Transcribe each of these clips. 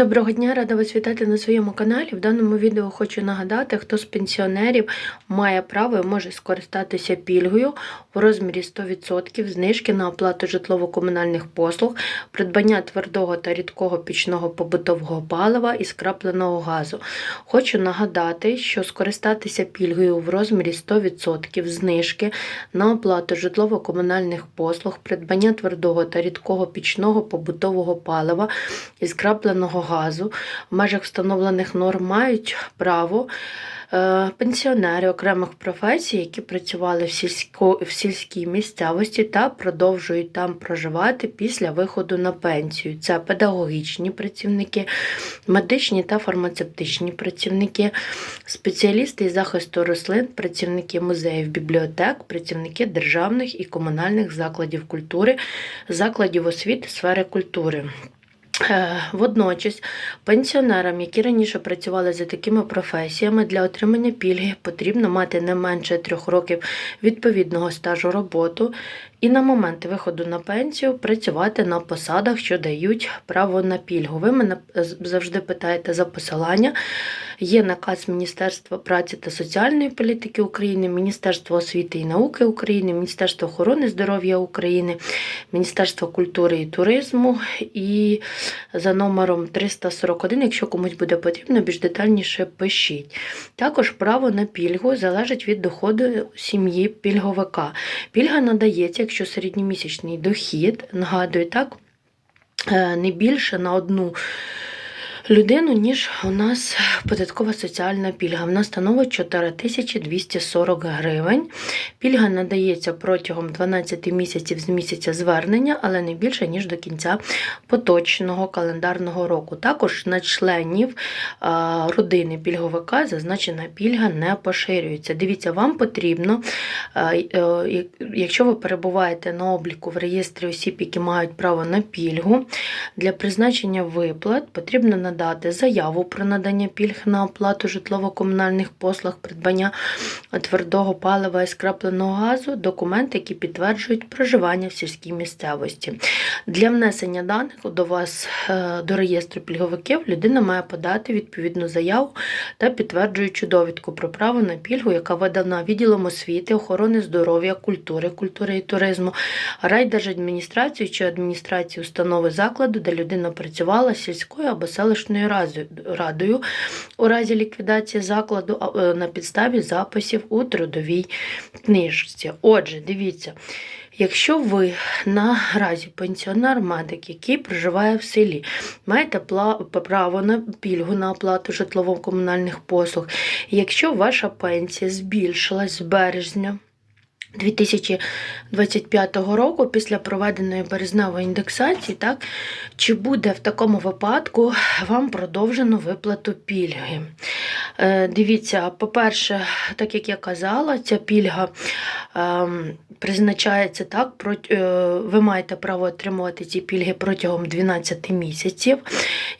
Доброго дня, рада вас вітати на своєму каналі. В даному відео хочу нагадати, хто з пенсіонерів має право і може скористатися пільгою в розмірі 100% знижки на оплату житлово-комунальних послуг, придбання твердого та рідкого пічного побутового палива і скрапленого газу. Хочу нагадати, що скористатися пільгою в розмірі 100% знижки на оплату житлово-комунальних послуг, придбання твердого та рідкого пічного побутового палива і скрапленого газу в межах встановлених норм мають право е, пенсіонери окремих професій, які працювали в, сільсько, в сільській місцевості та продовжують там проживати після виходу на пенсію. Це педагогічні працівники, медичні та фармацевтичні працівники, спеціалісти із захисту рослин, працівники музеїв, бібліотек, працівники державних і комунальних закладів культури, закладів освіти сфери культури. Е, Водночас пенсіонерам, які раніше працювали за такими професіями, для отримання пільги потрібно мати не менше трьох років відповідного стажу роботи і на момент виходу на пенсію працювати на посадах, що дають право на пільгу. Ви мене завжди питаєте за посилання. Є наказ Міністерства праці та соціальної політики України, Міністерства освіти і науки України, Міністерства охорони здоров'я України, Міністерства культури і туризму і за номером 341, якщо комусь буде потрібно, більш детальніше пишіть. Також право на пільгу залежить від доходу сім'ї пільговика. Пільга надається, якщо середньомісячний дохід, нагадую так, е, не більше на одну людину, ніж у нас податкова соціальна пільга. Вона становить 4240 гривень. Пільга надається протягом 12 місяців з місяця звернення, але не більше, ніж до кінця поточного календарного року. Також на членів родини пільговика зазначена пільга не поширюється. Дивіться, вам потрібно, е, якщо ви перебуваєте на обліку в реєстрі осіб, які мають право на пільгу, для призначення виплат потрібно надати заяву про надання пільг на оплату житлово-комунальних послуг, придбання твердого палива і скрапленого газу, документи, які підтверджують проживання в сільській місцевості. Для внесення даних до вас е, до реєстру пільговиків людина має подати відповідну заяву та підтверджуючу довідку про право на пільгу, яка видана відділом освіти, охорони здоров'я, культури, культури і туризму, райдержадміністрацію чи адміністрацію установи закладу, де людина працювала сільською або селищною разою- радою у разі ліквідації закладу е, на підставі записів у трудовій книжці. Отже, дивіться. Якщо ви наразі пенсіонер-медик, який проживає в селі, маєте право на пільгу на оплату житлово-комунальних послуг, якщо ваша пенсія збільшилась з березня 2025 року після проведеної березневої індексації, так, чи буде в такому випадку вам продовжено виплату пільги? Е, Дивіться, по-перше, так як я казала, ця пільга ем, призначається так, е, ви маєте право отримувати ці пільги протягом 12 місяців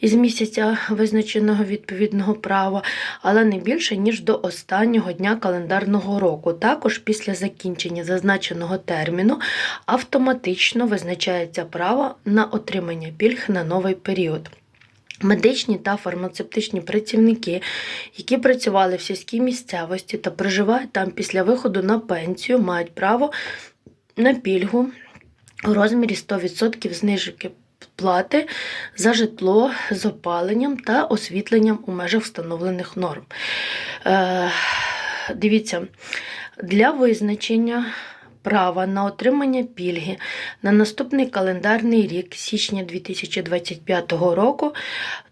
із місяця визначеного відповідного права, але не більше, ніж до останнього дня календарного року. Також після закінчення зазначеного терміну автоматично визначається право на отримання пільг на новий період. Медичні та фармацевтичні працівники, які працювали в сільській місцевості та проживають там після виходу на пенсію, мають право на пільгу у розмірі 100% знижки плати за житло з опаленням та освітленням у межах встановлених норм. Е, дивіться, для визначення права на отримання пільги на наступний календарний рік січня 2025 року,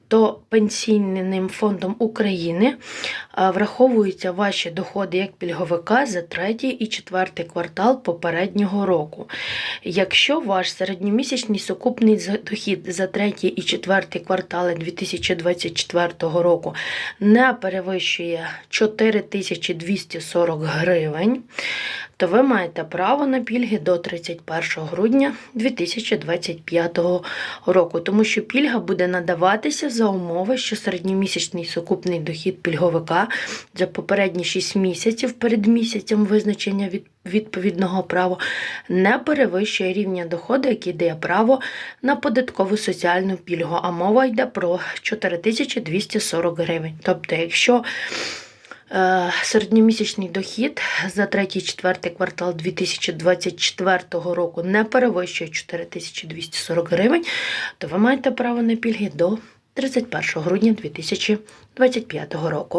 то пенсійним фондом України враховуються ваші доходи як пільговика за третій і четвертий квартал попереднього року. Якщо ваш середньомісячний сукупний дохід за третій і четвертий квартали 2024 року не перевищує 4240 гривень, то ви маєте право на пільги до 31 грудня 2025 року, тому що пільга буде надаватися за умови, що середньомісячний сукупний дохід пільговика за попередні 6 місяців перед місяцем визначення від відповідного права не перевищує рівня доходу, який дає право на податкову соціальну пільгу, а мова йде про 4240 гривень. Тобто, якщо е, середньомісячний дохід за 3-4 квартал 2024 року не перевищує 4240 гривень, то ви маєте право на пільги до 31 грудня 2025 року.